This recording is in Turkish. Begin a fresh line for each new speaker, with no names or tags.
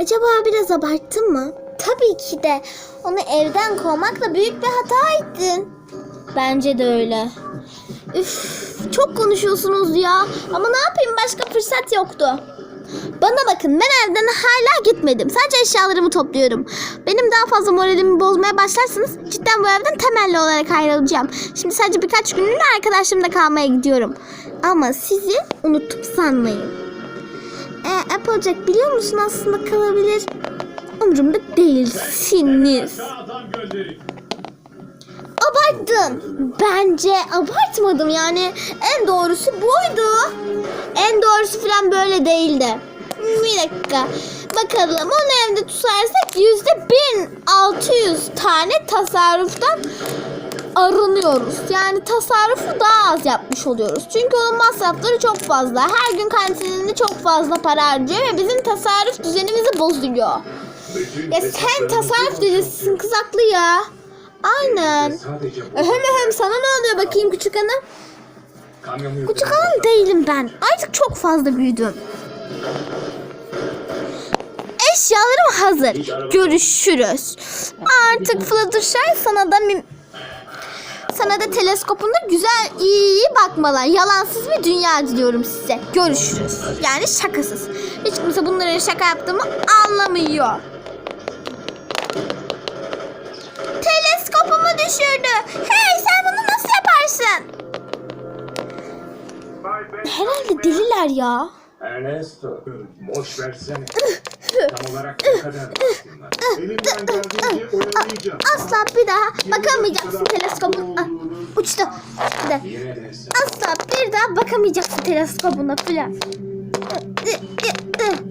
Acaba biraz abarttın mı? Tabii ki de. Onu evden kovmakla büyük bir hata ettin. Bence de öyle. Üf, çok konuşuyorsunuz ya. Ama ne yapayım başka fırsat yoktu. Bana bakın ben evden hala gitmedim. Sadece eşyalarımı topluyorum. Benim daha fazla moralimi bozmaya başlarsanız cidden bu evden temelli olarak ayrılacağım. Şimdi sadece birkaç günlüğüne arkadaşlarımda kalmaya gidiyorum. Ama sizi unutup sanmayın. E, Applejack biliyor musun aslında kalabilir. Umurumda değilsiniz. Abarttın. Bence abartmadım yani. En doğrusu buydu. En doğrusu falan böyle değildi. Bir dakika. Bakalım onu evde tutarsak yüzde 1600 tane tasarruftan arınıyoruz. Yani tasarrufu daha az yapmış oluyoruz. Çünkü onun masrafları çok fazla. Her gün kantininde çok fazla para harcıyor ve bizim tasarruf düzenimizi bozuyor. Ya sen tasarruf dedisisin kız haklı ya. Aynen. Öhem öhem sana ne oluyor bakayım küçük hanım? Küçük hanım değilim ben. Artık çok fazla büyüdüm. Eşyalarım hazır. Görüşürüz. Artık Fluttershy sana da sana da teleskopunda güzel iyi iyi bakmalar. Yalansız bir dünya diliyorum size. Görüşürüz. Yani şakasız. Hiç kimse bunların şaka yaptığımı anlamıyor. Teleskopumu düşürdü. Hey sen bunu nasıl yaparsın? Herhalde deliler ya.
Ernesto, boş versene. Tam olarak ne kadar bunlar? Elimden geldiğince oyalayacağım.
Asla bir daha bakamayacaksın teleskopuna. Ah, uçtu. De
Yine de sen.
Asla bir daha bakamayacaksın teleskopuna filan. Kırıldı.